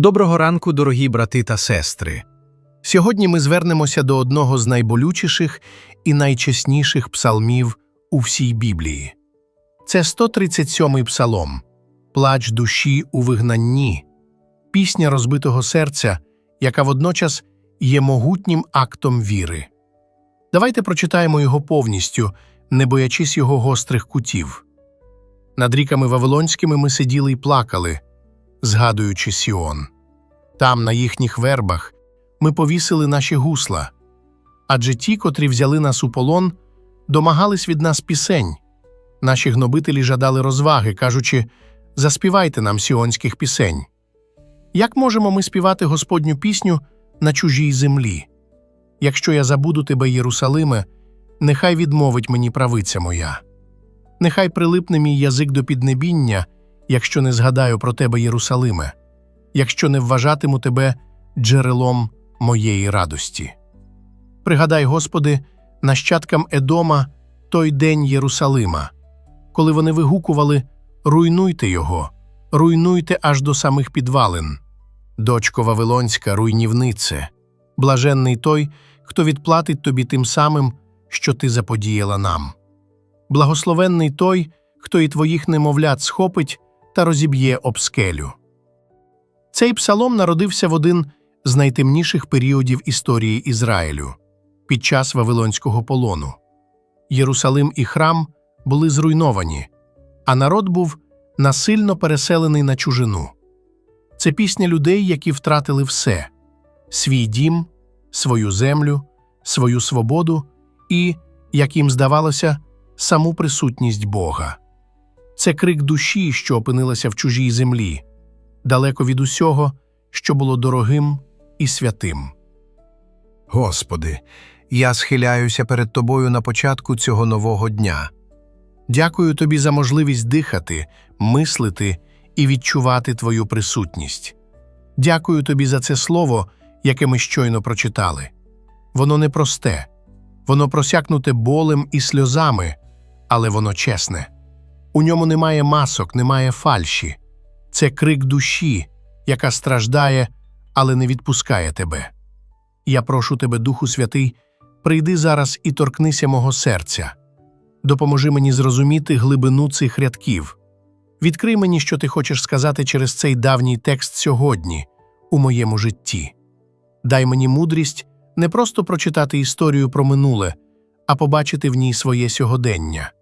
Доброго ранку, дорогі брати та сестри. Сьогодні ми звернемося до одного з найболючіших і найчесніших псалмів у всій Біблії. Це 137-й псалом Плач душі у вигнанні, пісня розбитого серця, яка водночас є могутнім актом віри. Давайте прочитаємо його повністю, не боячись його гострих кутів. Над ріками Вавилонськими ми сиділи й плакали, згадуючи Сіон. Там, на їхніх вербах, ми повісили наші гусла, адже ті, котрі взяли нас у полон, домагались від нас пісень. Наші гнобителі жадали розваги, кажучи заспівайте нам сіонських пісень. Як можемо ми співати Господню пісню на чужій землі? Якщо я забуду тебе, Єрусалиме, нехай відмовить мені правиця моя. Нехай прилипне мій язик до піднебіння, якщо не згадаю про тебе, Єрусалиме, якщо не вважатиму тебе джерелом моєї радості. Пригадай, Господи, нащадкам Едома той день Єрусалима, коли вони вигукували Руйнуйте його, руйнуйте аж до самих підвалин. Дочко Вавилонська, руйнівнице, блаженний той, хто відплатить тобі тим самим, що ти заподіяла нам. Благословенний той, хто і твоїх немовлят схопить та розіб'є об скелю. Цей псалом народився в один з найтемніших періодів історії Ізраїлю під час Вавилонського полону. Єрусалим і храм були зруйновані, а народ був насильно переселений на чужину. Це пісня людей, які втратили все свій дім, свою землю, свою свободу і, як їм здавалося, саму присутність Бога. Це крик душі, що опинилася в чужій землі, далеко від усього, що було дорогим і святим. Господи, я схиляюся перед Тобою на початку цього нового дня. Дякую тобі за можливість дихати, мислити і відчувати твою присутність. Дякую тобі за це слово, яке ми щойно прочитали. Воно непросте, воно просякнуте болем і сльозами, але воно чесне. У ньому немає масок, немає фальші. Це крик душі, яка страждає, але не відпускає тебе. Я прошу тебе, Духу Святий, прийди зараз і торкнися мого серця. Допоможи мені зрозуміти глибину цих рядків. Відкрий мені, що ти хочеш сказати через цей давній текст сьогодні, у моєму житті. Дай мені мудрість не просто прочитати історію про минуле, а побачити в ній своє сьогодення.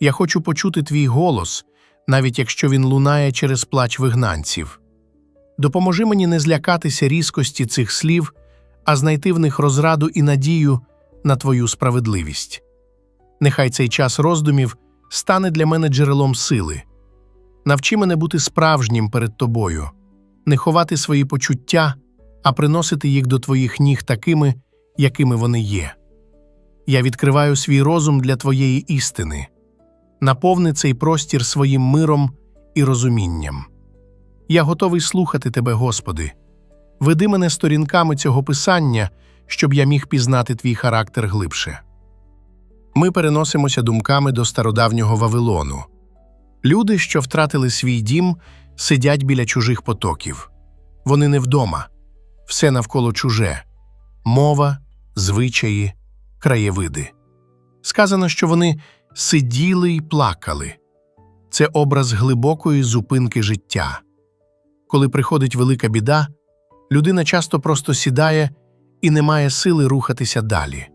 Я хочу почути твій голос, навіть якщо він лунає через плач вигнанців. Допоможи мені не злякатися різкості цих слів, а знайти в них розраду і надію на твою справедливість. Нехай цей час роздумів стане для мене джерелом сили. Навчи мене бути справжнім перед тобою, не ховати свої почуття, а приносити їх до твоїх ніг такими, якими вони є. Я відкриваю свій розум для твоєї істини, наповни цей простір своїм миром і розумінням. Я готовий слухати тебе, Господи. Веди мене сторінками цього писання, щоб я міг пізнати твій характер глибше. Ми переносимося думками до стародавнього Вавилону. Люди, що втратили свій дім, сидять біля чужих потоків. Вони не вдома, все навколо чуже мова, звичаї, краєвиди. Сказано, що вони сиділи й плакали. Це образ глибокої зупинки життя. Коли приходить велика біда, людина часто просто сідає і не має сили рухатися далі.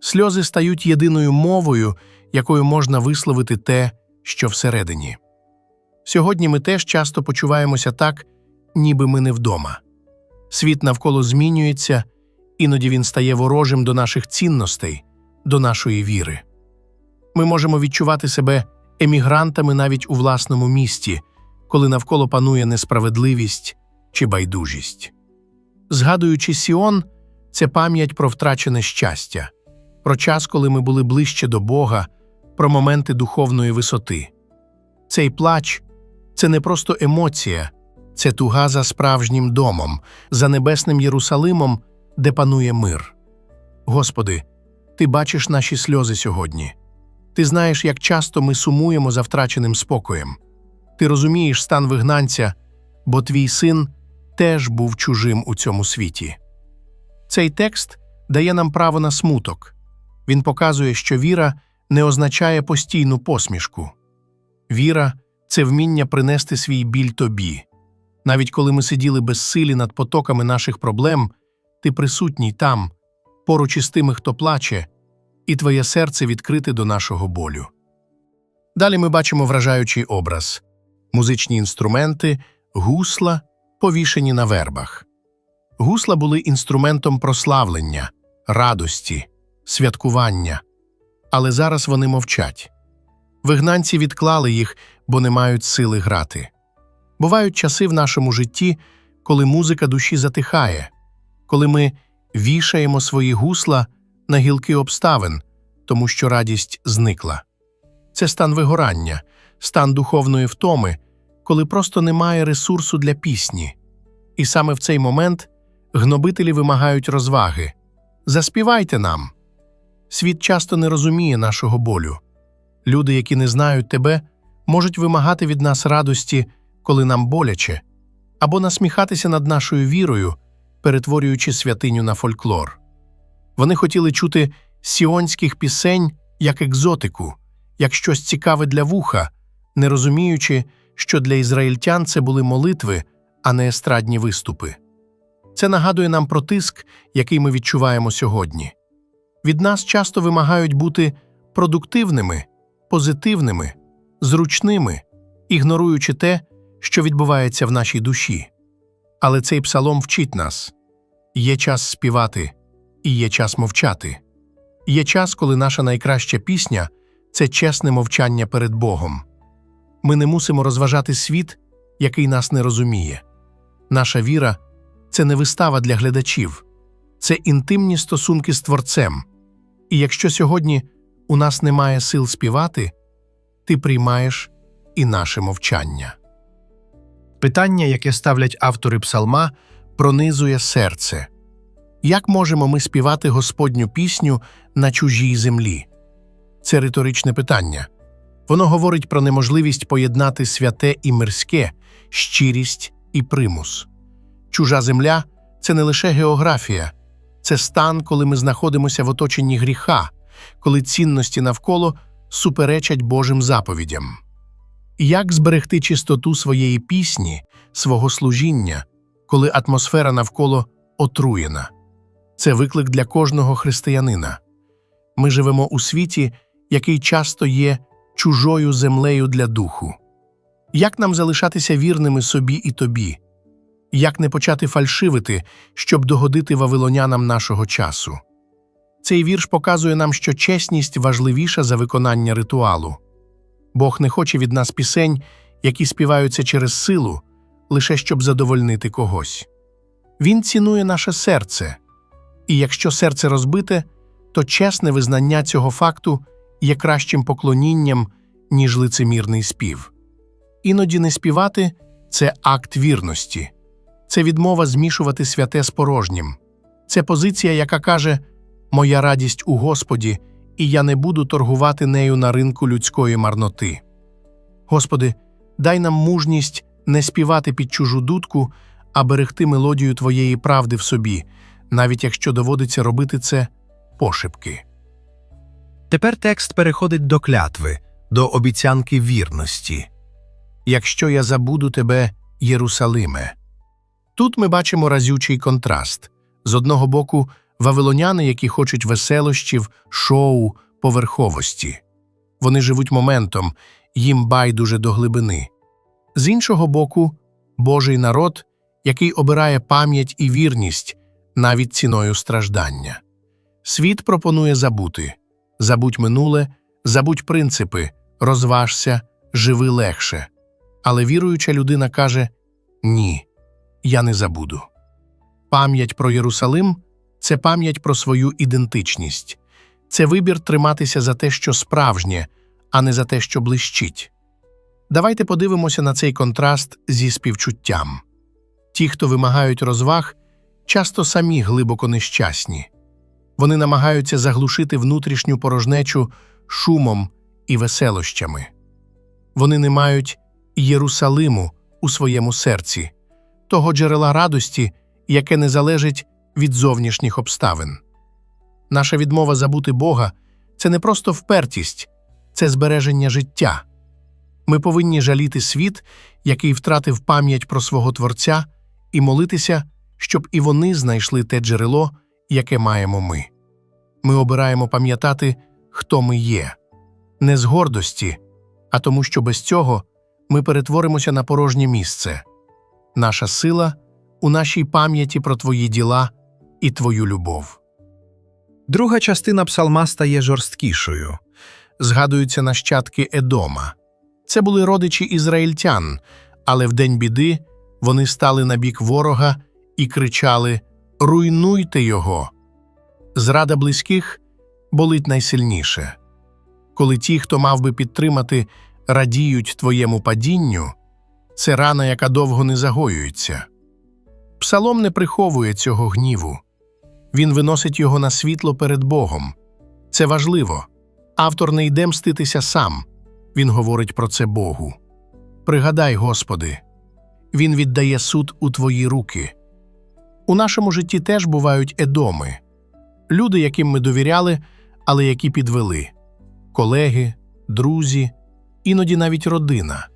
Сльози стають єдиною мовою, якою можна висловити те, що всередині. Сьогодні ми теж часто почуваємося так, ніби ми не вдома. Світ навколо змінюється, іноді він стає ворожим до наших цінностей, до нашої віри. Ми можемо відчувати себе емігрантами навіть у власному місті, коли навколо панує несправедливість чи байдужість. Згадуючи Сіон, це пам'ять про втрачене щастя, про час, коли ми були ближче до Бога, про моменти духовної висоти. Цей плач це не просто емоція, це туга за справжнім домом, за небесним Єрусалимом, де панує мир. Господи, Ти бачиш наші сльози сьогодні. Ти знаєш, як часто ми сумуємо за втраченим спокоєм. Ти розумієш стан вигнанця, бо твій син теж був чужим у цьому світі. Цей текст дає нам право на смуток. Він показує, що віра не означає постійну посмішку. Віра це вміння принести свій біль тобі. Навіть коли ми сиділи безсилі над потоками наших проблем, ти присутній там, поруч із тими, хто плаче, і твоє серце відкрите до нашого болю. Далі ми бачимо вражаючий образ музичні інструменти, гусла, повішені на вербах. Гусла були інструментом прославлення, радості, святкування, але зараз вони мовчать. Вигнанці відклали їх, бо не мають сили грати. Бувають часи в нашому житті, коли музика душі затихає, коли ми вішаємо свої гусла на гілки обставин, тому що радість зникла. Це стан вигорання, стан духовної втоми, коли просто немає ресурсу для пісні. І саме в цей момент гнобителі вимагають розваги. Заспівайте нам. Світ часто не розуміє нашого болю. Люди, які не знають тебе, можуть вимагати від нас радості, коли нам боляче, або насміхатися над нашою вірою, перетворюючи святиню на фольклор. Вони хотіли чути сіонських пісень як екзотику, як щось цікаве для вуха, не розуміючи, що для ізраїльтян це були молитви, а не естрадні виступи. Це нагадує нам про тиск, який ми відчуваємо сьогодні. Від нас часто вимагають бути продуктивними, позитивними, зручними, ігноруючи те, що відбувається в нашій душі. Але цей псалом вчить нас є час співати і є час мовчати. Є час, коли наша найкраща пісня це чесне мовчання перед Богом. Ми не мусимо розважати світ, який нас не розуміє. Наша віра це не вистава для глядачів, це інтимні стосунки з Творцем. І якщо сьогодні у нас немає сил співати, ти приймаєш і наше мовчання. Питання, яке ставлять автори псалма, пронизує серце. Як можемо ми співати Господню пісню на чужій землі? Це риторичне питання. Воно говорить про неможливість поєднати святе і мирське, щирість і примус. Чужа земля це не лише географія, це стан, коли ми знаходимося в оточенні гріха, коли цінності навколо суперечать Божим заповідям. Як зберегти чистоту своєї пісні, свого служіння, коли атмосфера навколо отруєна? Це виклик для кожного християнина. Ми живемо у світі, який часто є чужою землею для духу. Як нам залишатися вірними собі і тобі? Як не почати фальшивити, щоб догодити вавилонянам нашого часу? Цей вірш показує нам, що чесність важливіша за виконання ритуалу. Бог не хоче від нас пісень, які співаються через силу, лише щоб задовольнити когось. Він цінує наше серце, і якщо серце розбите, то чесне визнання цього факту є кращим поклонінням, ніж лицемірний спів. Іноді не співати це акт вірності, це відмова змішувати святе з порожнім, це позиція, яка каже Моя радість у Господі, і я не буду торгувати нею на ринку людської марноти. Господи, дай нам мужність не співати під чужу дудку, а берегти мелодію Твоєї правди в собі, навіть якщо доводиться робити це пошепки. Тепер текст переходить до клятви, до обіцянки вірності. Якщо я забуду тебе, Єрусалиме. Тут ми бачимо разючий контраст з одного боку, вавилоняни, які хочуть веселощів, шоу, поверховості. Вони живуть моментом, їм байдуже до глибини. З іншого боку, Божий народ, який обирає пам'ять і вірність навіть ціною страждання. Світ пропонує забути забудь минуле, забудь принципи, розважся, живи легше. Але віруюча людина каже Ні, я не забуду. Пам'ять про Єрусалим це пам'ять про свою ідентичність, це вибір триматися за те, що справжнє, а не за те, що блищить. Давайте подивимося на цей контраст зі співчуттям. Ті, хто вимагають розваг, часто самі глибоко нещасні. Вони намагаються заглушити внутрішню порожнечу шумом і веселощами. Вони не мають Єрусалиму у своєму серці, того джерела радості, яке не залежить від зовнішніх обставин. Наша відмова забути Бога це не просто впертість, це збереження життя. Ми повинні жаліти світ, який втратив пам'ять про свого Творця, і молитися, щоб і вони знайшли те джерело, яке маємо ми. Ми обираємо пам'ятати, хто ми є, не з гордості, а тому, що без цього ми перетворимося на порожнє місце. Наша сила у нашій пам'яті про твої діла і твою любов. Друга частина псалма стає жорсткішою. Згадуються нащадки Едома. Це були родичі ізраїльтян, але в день біди вони стали на бік ворога і кричали Руйнуйте його. Зрада близьких болить найсильніше. Коли ті, хто мав би підтримати, радіють твоєму падінню, це рана, яка довго не загоюється. Псалом не приховує цього гніву. Він виносить його на світло перед Богом. Це важливо. Автор не йде мститися сам. Він говорить про це Богу. Пригадай, Господи, Він віддає суд у Твої руки. У нашому житті теж бувають едоми люди, яким ми довіряли, але які підвели колеги, друзі, іноді навіть родина.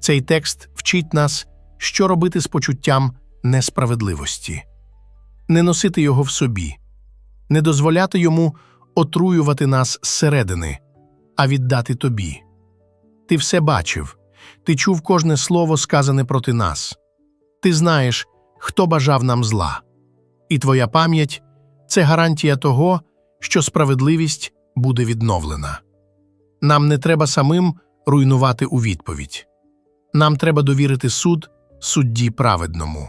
Цей текст вчить нас, що робити з почуттям несправедливості, не носити його в собі, не дозволяти йому отруювати нас зсередини, а віддати тобі. Ти все бачив, ти чув кожне слово, сказане проти нас. Ти знаєш, хто бажав нам зла. І твоя пам'ять це гарантія того, що справедливість буде відновлена. Нам не треба самим руйнувати у відповідь. Нам треба довірити суд судді праведному.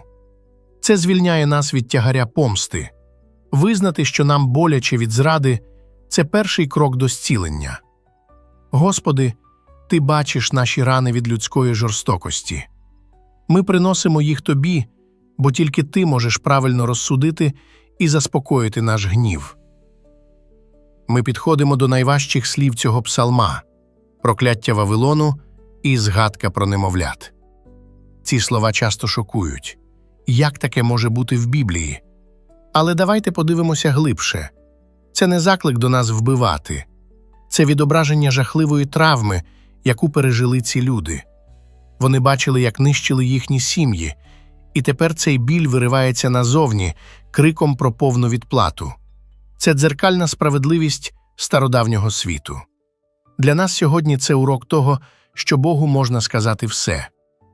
Це звільняє нас від тягаря помсти. Визнати, що нам боляче від зради це перший крок до зцілення. Господи, Ти бачиш наші рани від людської жорстокості. Ми приносимо їх Тобі, бо тільки Ти можеш правильно розсудити і заспокоїти наш гнів. Ми підходимо до найважчих слів цього псалма прокляття Вавилону і згадка про немовлят. Ці слова часто шокують. Як таке може бути в Біблії? Але давайте подивимося глибше це не заклик до нас вбивати, це відображення жахливої травми, яку пережили ці люди. Вони бачили, як нищили їхні сім'ї, і тепер цей біль виривається назовні криком про повну відплату. Це дзеркальна справедливість стародавнього світу. Для нас сьогодні це урок того, що Богу можна сказати все,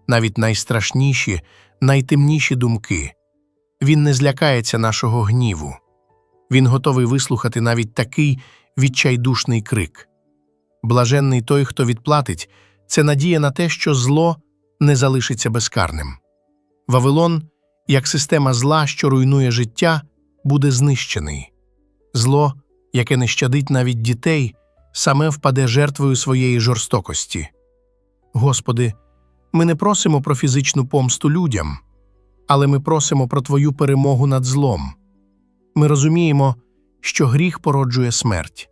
навіть найстрашніші, найтемніші думки. Він не злякається нашого гніву. Він готовий вислухати навіть такий відчайдушний крик. Блаженний той, хто відплатить, це надія на те, що зло не залишиться безкарним. Вавилон, як система зла, що руйнує життя, буде знищений. Зло, яке не щадить навіть дітей, саме впаде жертвою своєї жорстокості. Господи, ми не просимо про фізичну помсту людям, але ми просимо про Твою перемогу над злом. Ми розуміємо, що гріх породжує смерть.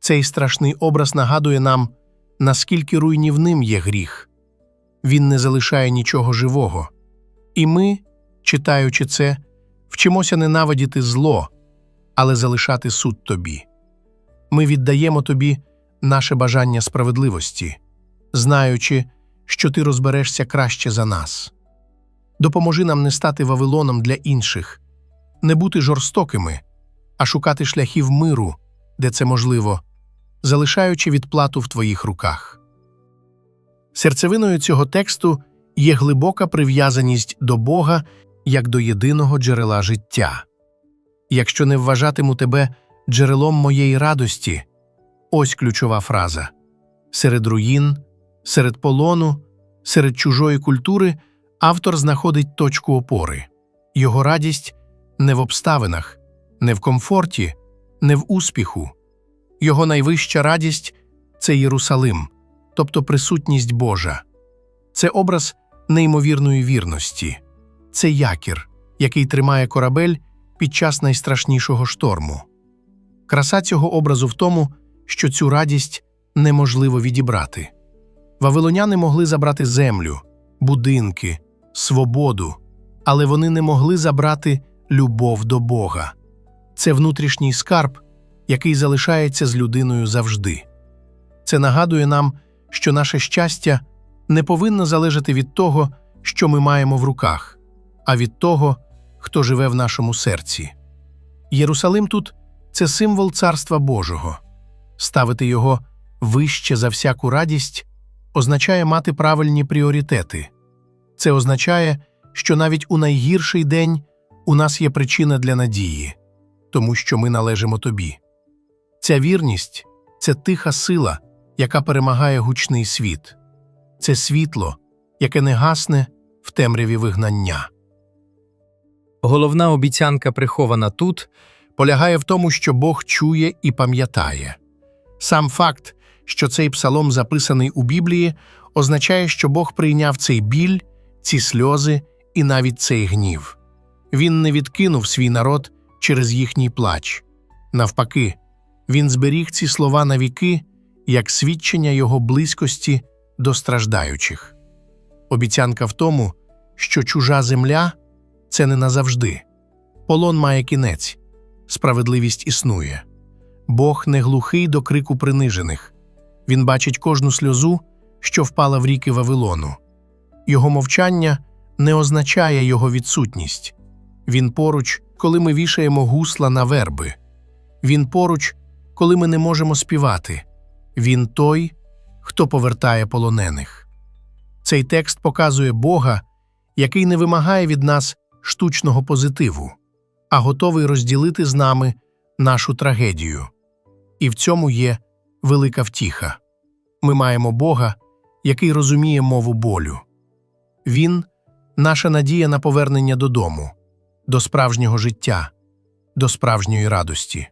Цей страшний образ нагадує нам, наскільки руйнівним є гріх. Він не залишає нічого живого. І ми, читаючи це, вчимося ненавидіти зло, але залишати суд тобі. Ми віддаємо тобі наше бажання справедливості, знаючи, що ти розберешся краще за нас. Допоможи нам не стати Вавилоном для інших, не бути жорстокими, а шукати шляхів миру, де це можливо, залишаючи відплату в твоїх руках. Серцевиною цього тексту є глибока прив'язаність до Бога як до єдиного джерела життя. Якщо не вважатиму тебе джерелом моєї радості, ось ключова фраза серед руїн, серед полону, серед чужої культури автор знаходить точку опори. Його радість не в обставинах, не в комфорті, не в успіху. Його найвища радість це Єрусалим, тобто присутність Божа. Це образ неймовірної вірності, це якір, який тримає корабель під час найстрашнішого шторму. Краса цього образу в тому, що цю радість неможливо відібрати. Вавилоняни могли забрати землю, будинки, свободу, але вони не могли забрати любов до Бога. Це внутрішній скарб, який залишається з людиною завжди. Це нагадує нам, що наше щастя не повинно залежати від того, що ми маємо в руках, а від того, хто живе в нашому серці. Єрусалим тут це символ Царства Божого. Ставити його вище за всяку радість означає мати правильні пріоритети. Це означає, що навіть у найгірший день у нас є причина для надії, тому що ми належимо тобі. Ця вірність це тиха сила, яка перемагає гучний світ, це світло, яке не гасне в темряві вигнання. Головна обіцянка прихована тут, полягає в тому, що Бог чує і пам'ятає. Сам факт, що цей псалом записаний у Біблії, означає, що Бог прийняв цей біль, ці сльози і навіть цей гнів. Він не відкинув свій народ через їхній плач. Навпаки, він зберіг ці слова на віки як свідчення його близькості до страждаючих. Обіцянка в тому, що чужа земля це не назавжди. Полон має кінець, справедливість існує. Бог не глухий до крику принижених. Він бачить кожну сльозу, що впала в ріки Вавилону. Його мовчання не означає його відсутність. Він поруч, коли ми вішаємо гусла на верби. Він поруч, коли ми не можемо співати. Він той, хто повертає полонених. Цей текст показує Бога, який не вимагає від нас штучного позитиву, а готовий розділити з нами нашу трагедію. І в цьому є велика втіха. Ми маємо Бога, який розуміє мову болю. Він наша надія на повернення додому, до справжнього життя, до справжньої радості.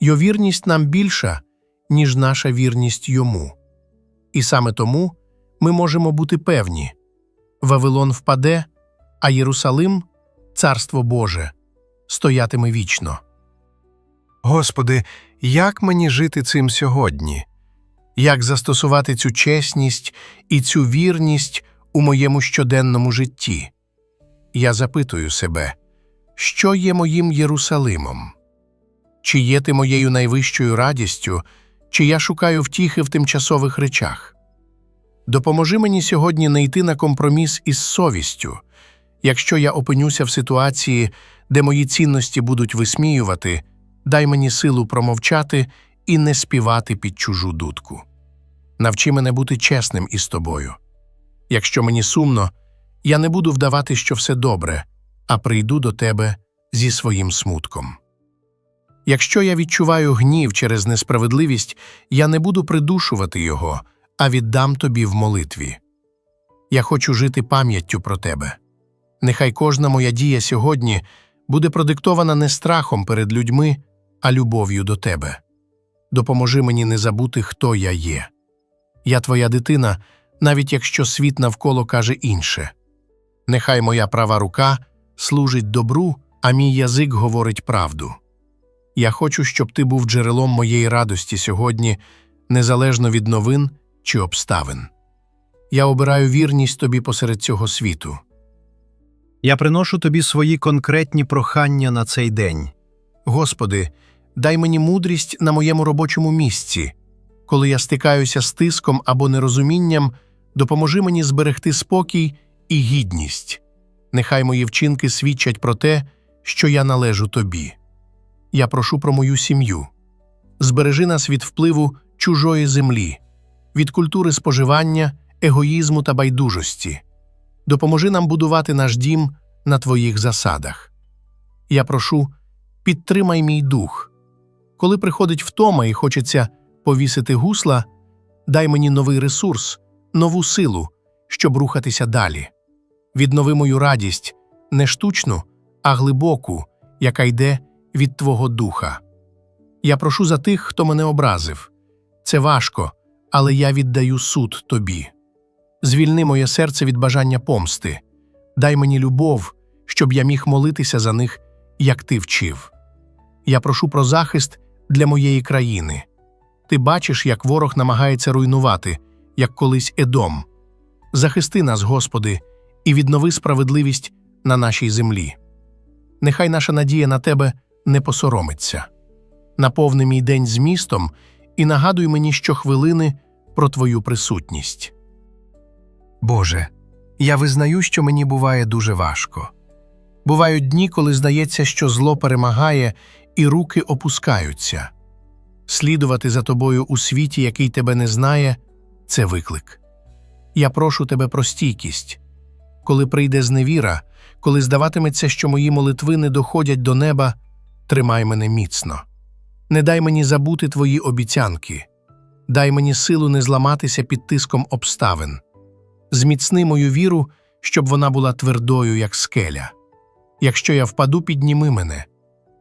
Його вірність нам більша, ніж наша вірність йому. І саме тому ми можемо бути певні Вавилон впаде, а Єрусалим, Царство Боже, стоятиме вічно. Господи, як мені жити цим сьогодні? Як застосувати цю чесність і цю вірність у моєму щоденному житті? Я запитую себе, що є моїм Єрусалимом? Чи є ти моєю найвищою радістю, чи я шукаю втіхи в тимчасових речах? Допоможи мені сьогодні не йти на компроміс із совістю. Якщо я опинюся в ситуації, де мої цінності будуть висміювати, дай мені силу промовчати і не співати під чужу дудку. Навчи мене бути чесним із тобою. Якщо мені сумно, я не буду вдавати, що все добре, а прийду до тебе зі своїм смутком. Якщо я відчуваю гнів через несправедливість, я не буду придушувати його, а віддам тобі в молитві. Я хочу жити пам'яттю про тебе. Нехай кожна моя дія сьогодні буде продиктована не страхом перед людьми, а любов'ю до тебе. Допоможи мені не забути, хто я є. Я твоя дитина, навіть якщо світ навколо каже інше. Нехай моя права рука служить добру, а мій язик говорить правду. Я хочу, щоб ти був джерелом моєї радості сьогодні, незалежно від новин чи обставин. Я обираю вірність тобі посеред цього світу. Я приношу тобі свої конкретні прохання на цей день. Господи, дай мені мудрість на моєму робочому місці. Коли я стикаюся з тиском або нерозумінням, допоможи мені зберегти спокій і гідність. Нехай мої вчинки свідчать про те, що я належу тобі. Я прошу про мою сім'ю. Збережи нас від впливу чужої землі, від культури споживання, егоїзму та байдужості. Допоможи нам будувати наш дім на твоїх засадах. Я прошу, підтримай мій дух. Коли приходить втома і хочеться повісити гусла, дай мені новий ресурс, нову силу, щоб рухатися далі. Віднови мою радість, не штучну, а глибоку, яка йде від Твого духа. Я прошу за тих, хто мене образив. Це важко, але я віддаю суд тобі. Звільни моє серце від бажання помсти, дай мені любов, щоб я міг молитися за них, як ти вчив. Я прошу про захист для моєї країни. Ти бачиш, як ворог намагається руйнувати, як колись Едом. Захисти нас, Господи, і віднови справедливість на нашій землі. Нехай наша надія на тебе не посоромиться. Наповни мій день змістом і нагадуй мені щохвилини про твою присутність. Боже, я визнаю, що мені буває дуже важко. Бувають дні, коли здається, що зло перемагає і руки опускаються. Слідувати за тобою у світі, який тебе не знає, це виклик. Я прошу тебе про стійкість. Коли прийде зневіра, коли здаватиметься, що мої молитви не доходять до неба, тримай мене міцно. Не дай мені забути твої обіцянки, дай мені силу не зламатися під тиском обставин. Зміцни мою віру, щоб вона була твердою, як скеля. Якщо я впаду, підніми мене.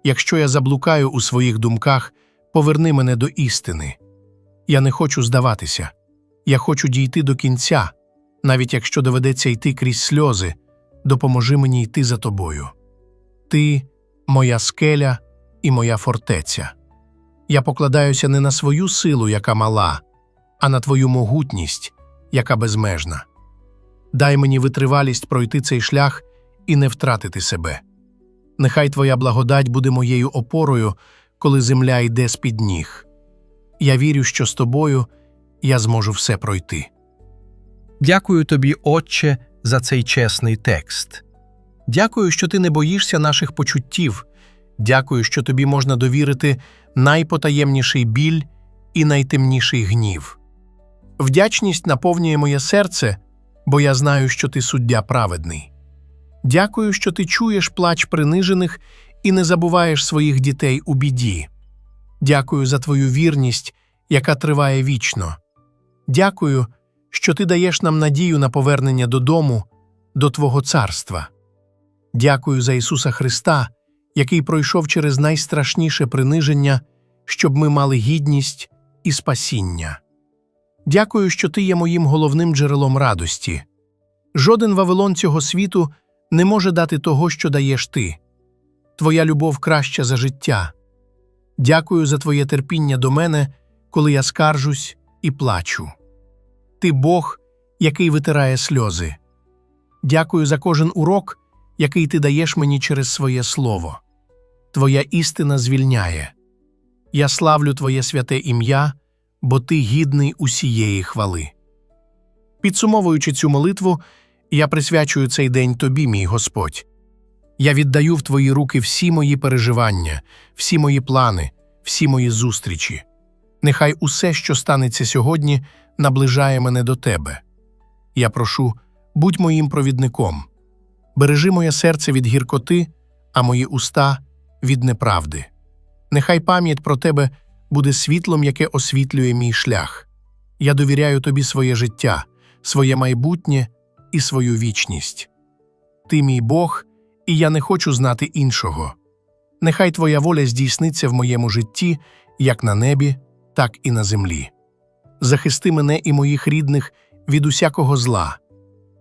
Якщо я заблукаю у своїх думках, поверни мене до істини. Я не хочу здаватися. Я хочу дійти до кінця, навіть якщо доведеться йти крізь сльози, допоможи мені йти за тобою. Ти моя скеля і моя фортеця. Я покладаюся не на свою силу, яка мала, а на твою могутність, яка безмежна. Дай мені витривалість пройти цей шлях і не втратити себе. Нехай Твоя благодать буде моєю опорою, коли земля йде з-під ніг. Я вірю, що з тобою я зможу все пройти. Дякую тобі, Отче, за цей чесний текст. Дякую, що ти не боїшся наших почуттів. Дякую, що тобі можна довірити найпотаємніший біль і найтемніший гнів. Вдячність наповнює моє серце, бо я знаю, що ти суддя праведний. Дякую, що ти чуєш плач принижених і не забуваєш своїх дітей у біді. Дякую за твою вірність, яка триває вічно. Дякую, що ти даєш нам надію на повернення додому, до Твого царства. Дякую за Ісуса Христа, який пройшов через найстрашніше приниження, щоб ми мали гідність і спасіння. Дякую, що ти є моїм головним джерелом радості. Жоден Вавилон цього світу не може дати того, що даєш ти. Твоя любов краща за життя. Дякую за твоє терпіння до мене, коли я скаржусь і плачу. Ти Бог, який витирає сльози. Дякую за кожен урок, який ти даєш мені через своє слово. Твоя істина звільняє. Я славлю Твоє святе ім'я, бо Ти гідний усієї хвали. Підсумовуючи цю молитву, я присвячую цей день Тобі, мій Господь. Я віддаю в Твої руки всі мої переживання, всі мої плани, всі мої зустрічі. Нехай усе, що станеться сьогодні, наближає мене до Тебе. Я прошу, будь моїм провідником, бережи моє серце від гіркоти, а мої уста від неправди. Нехай пам'ять про Тебе буде світлом, яке освітлює мій шлях. Я довіряю Тобі своє життя, своє майбутнє і свою вічність. Ти мій Бог, і я не хочу знати іншого. Нехай Твоя воля здійсниться в моєму житті, як на небі, так і на землі. Захисти мене і моїх рідних від усякого зла,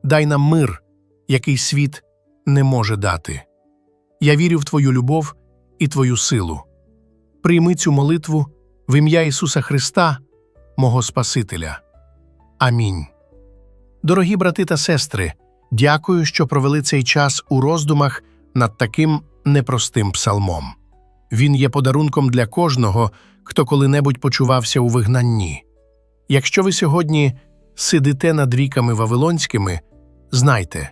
дай нам мир, який світ не може дати. Я вірю в Твою любов і Твою силу. Прийми цю молитву в ім'я Ісуса Христа, мого Спасителя. Амінь. Дорогі брати та сестри, дякую, що провели цей час у роздумах над таким непростим псалмом. Він є подарунком для кожного, хто коли-небудь почувався у вигнанні. Якщо ви сьогодні сидите над ріками Вавилонськими, знайте,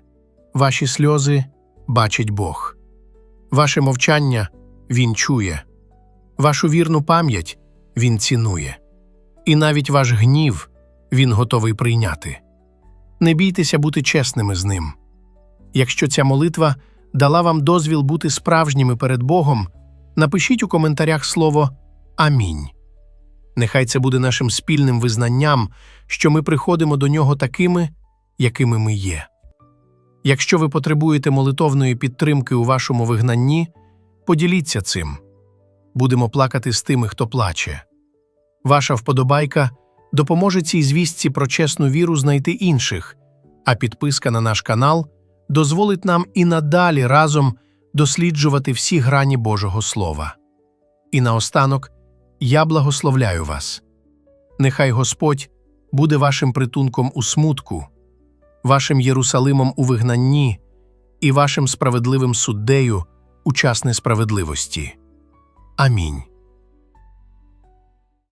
ваші сльози бачить Бог, ваше мовчання Він чує, вашу вірну пам'ять Він цінує, і навіть ваш гнів Він готовий прийняти. Не бійтеся бути чесними з ним. Якщо ця молитва дала вам дозвіл бути справжніми перед Богом, напишіть у коментарях слово Амінь. Нехай це буде нашим спільним визнанням, що ми приходимо до нього такими, якими ми є. Якщо ви потребуєте молитовної підтримки у вашому вигнанні, поділіться цим. Будемо плакати з тими, хто плаче. Ваша вподобайка допоможе цій звістці про чесну віру знайти інших, а підписка на наш канал дозволить нам і надалі разом досліджувати всі грані Божого Слова. І наостанок я благословляю вас. Нехай Господь буде вашим притунком у смутку, вашим Єрусалимом у вигнанні і вашим справедливим суддею у час несправедливості. Амінь.